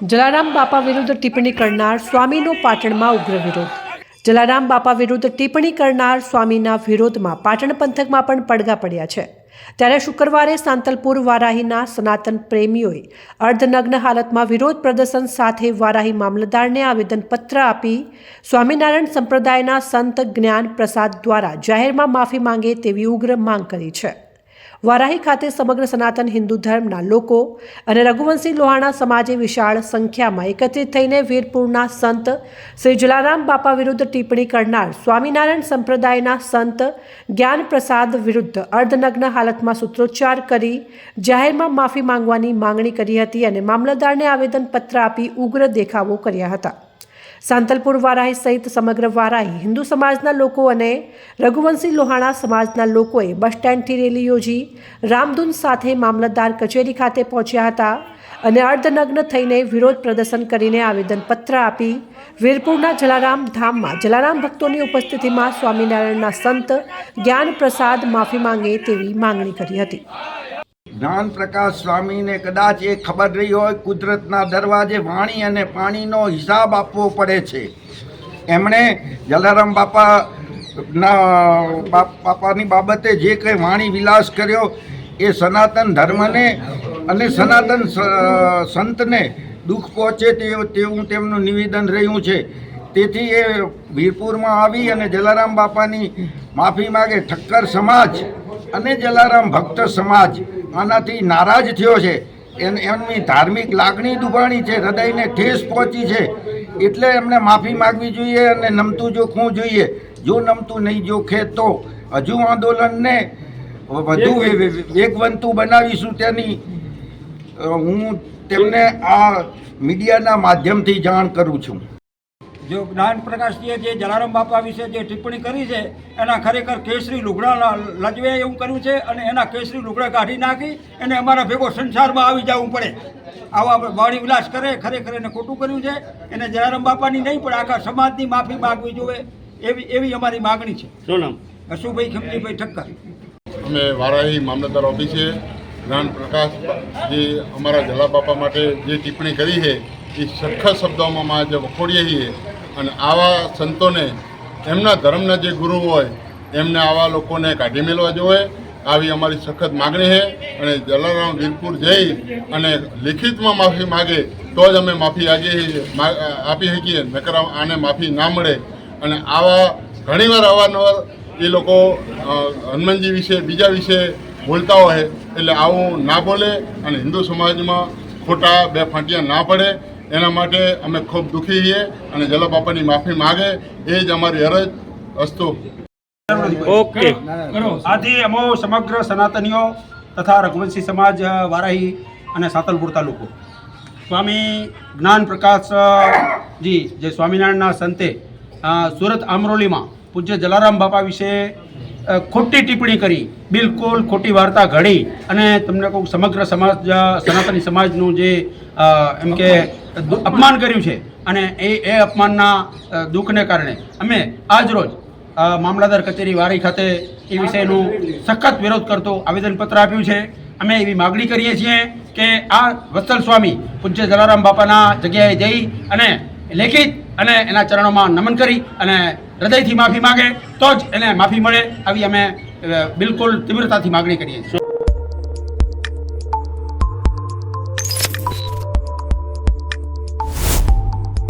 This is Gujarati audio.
જલારામ બાપા વિરુદ્ધ ટિપ્પણી કરનાર સ્વામીનો પાટણમાં ઉગ્ર વિરોધ. જલારામ બાપા વિરુદ્ધ ટિપ્પણી કરનાર સ્વામીના વિરોધમાં પાટણ પંથકમાં પણ પડઘા પડ્યા છે. ત્યારે શુક્રવારે સાંતલપુર વારાહીના સનાતન પ્રેમીઓએ અર્ધનગ્ન હાલતમાં વિરોધ પ્રદર્શન સાથે વારાહી મામલતદારને આવેદનપત્ર આપી સ્વામિનારાયણ સંપ્રદાયના સંત જ્ઞાન પ્રસાદ દ્વારા જાહેરમાં માફી માંગે તેવી ઉગ્ર માંગ કરી છે. વારાહી ખાતે સમગ્ર સનાતન હિન્દુ ધર્મના લોકો અને રઘુવંશી લોહાણા સમાજે વિશાળ સંખ્યામાં એકત્રિત થઈને વીરપુરના સંત શ્રી જલારામ બાપા વિરુદ્ધ ટિપ્પણી કરનાર સ્વામિનારાયણ સંપ્રદાયના સંત જ્ઞાન પ્રસાદ વિરુદ્ધ અર્ધનગ્ન હાલતમાં સૂત્રોચ્ચાર કરી જાહેરમાં માફી માંગવાની માંગણી કરી હતી અને મામલતદારને આવેદનપત્ર આપી ઉગ્ર દેખાવો કર્યા હતા. સાંતલપુર વારાહી સહિત સમગ્ર વારાહી હિન્દુ સમાજના લોકો અને રઘુવંશી લોહાણા સમાજના લોકોએ બસ સ્ટેન્ડથી રેલી યોજી રામધૂન સાથે મામલતદાર કચેરી ખાતે પહોંચ્યા હતા અને અર્ધનગ્ન થઈને વિરોધ પ્રદર્શન કરીને આવેદનપત્ર આપી વીરપુરના જલારામ ધામમાં જલારામ ભક્તોની ઉપસ્થિતિમાં સ્વામિનારાયણના સંત જ્ઞાન પ્રસાદ માફી માંગે તેવી માંગણી કરી હતી. જ્ઞાન પ્રકાશ સ્વામીને કદાચ એ ખબર રહી હોય, કુદરતના દરવાજે વાણી અને પાણીનો હિસાબ આપવો પડે છે. એમણે જલારામ બાપા બાપાની બાબતે જે કંઈ વાણી વિલાસ કર્યો, એ સનાતન ધર્મને અને સનાતન સંતને દુઃખ પહોંચે તેવું તેમનું નિવેદન રહ્યું છે. તેથી એ વીરપુરમાં આવી અને જલારામ બાપાની માફી માગે ઠક્કર સમાજ અને જલારામ ભક્ત સમાજ આનાથી નારાજ થયો છે. એમ એમની ધાર્મિક લાગણી દુભાણી છે હૃદયને ઠેસ પહોંચી છે. એટલે એમને માફી માગવી જોઈએ અને નમતું જોખવું જોઈએ. જો નમતું નહીં જોખે તો હજુ આંદોલનને વધુ વેગવંતું બનાવીશું તેની હું તેમને આ મીડિયાના માધ્યમથી જાણ કરું છું. જો જ્ઞાન પ્રકાશજીએ જે જલારામ બાપા વિશે જે ટિપ્પણી કરી છે એના ખરેખર કેસરી લુગડા લજવે એવું કર્યું છે અને એના કેસરી લુગડા કાઢી નાખી અને અમારા ભેગો સંસારમાં આવી જવું પડે. આવા વાણી વિલાસ કરે ખરેખર એને ખોટું કર્યું છે. એને જલારામ બાપાની નહીં પણ આખા સમાજની માફી માગવી જોઈએ એવી એવી અમારી માગણી છે. શું નામ? અશુભાઈ ખમજીભાઈ ઠક્કર. અમે વારાહી મામલતદાર ઓફિસે જ્ઞાન પ્રકાશ જે અમારા જલા બાપા માટે જે ટિપ્પણી કરી છે એ સરખા શબ્દોમાં માં જે વખોડીએ છીએ. અને આવા સંતોને એમના ધર્મના જે ગુરુ હોય, એમને આવા લોકોને કાઢી મેળવા જોઈએ. આવી અમારી સખત માગણી છે અને જલારામ વીરપુર જઈ અને લિખિતમાં માફી માગે, તો જ અમે માફી આગી આપી શકીએ. નકર આને માફી ના મળે. અને આવા ઘણીવાર અવારનવાર એ લોકો હનુમાનજી વિશે, બીજા વિશે બોલતા હોય, એટલે આવું ના બોલે અને હિન્દુ સમાજમાં ખોટા બે ફાંટિયા ના પડે. એના માટે અમે ખૂબ દુઃખી છીએ અને જલો બાપાની માફી માગે એ જ અમારી અરજ અસ્તુ. ઓકે. આથી અમો સમગ્ર સનાતનીઓ તથા રઘુવંશી સમાજ વારાહી અને સાતલપુર તાલુકો. સ્વામી જ્ઞાન પ્રકાશજી જે સ્વામિનારાયણના સંતે સુરત આમરોલીમાં પૂજ્ય જલારામ બાપા વિશે ખોટી ટિપ્પણી કરી બિલકુલ ખોટી વાર્તા ઘડી અને તમને કહું સમગ્ર સમાજ સનાતની સમાજનું જે એમ કે અપમાન કર્યું છે અને એ એ અપમાનના દુઃખને કારણે. અમે આજ રોજ અ, મામલતદાર કચેરી વારી ખાતે એ વિષયનું સખત વિરોધ કરતો આવેદનપત્ર આપ્યું છે. અમે એવી માગણી કરીએ છીએ કે આ વત્સલ સ્વામી પૂજ્ય જલારામ બાપાના જગ્યાએ જઈ અને લેખિત અને એના ચરણોમાં નમન કરી અને હૃદયથી માફી માગે તો જ એને માફી મળે આવી અમે બિલકુલ તીવ્રતાથી માગણી કરીએ છીએ.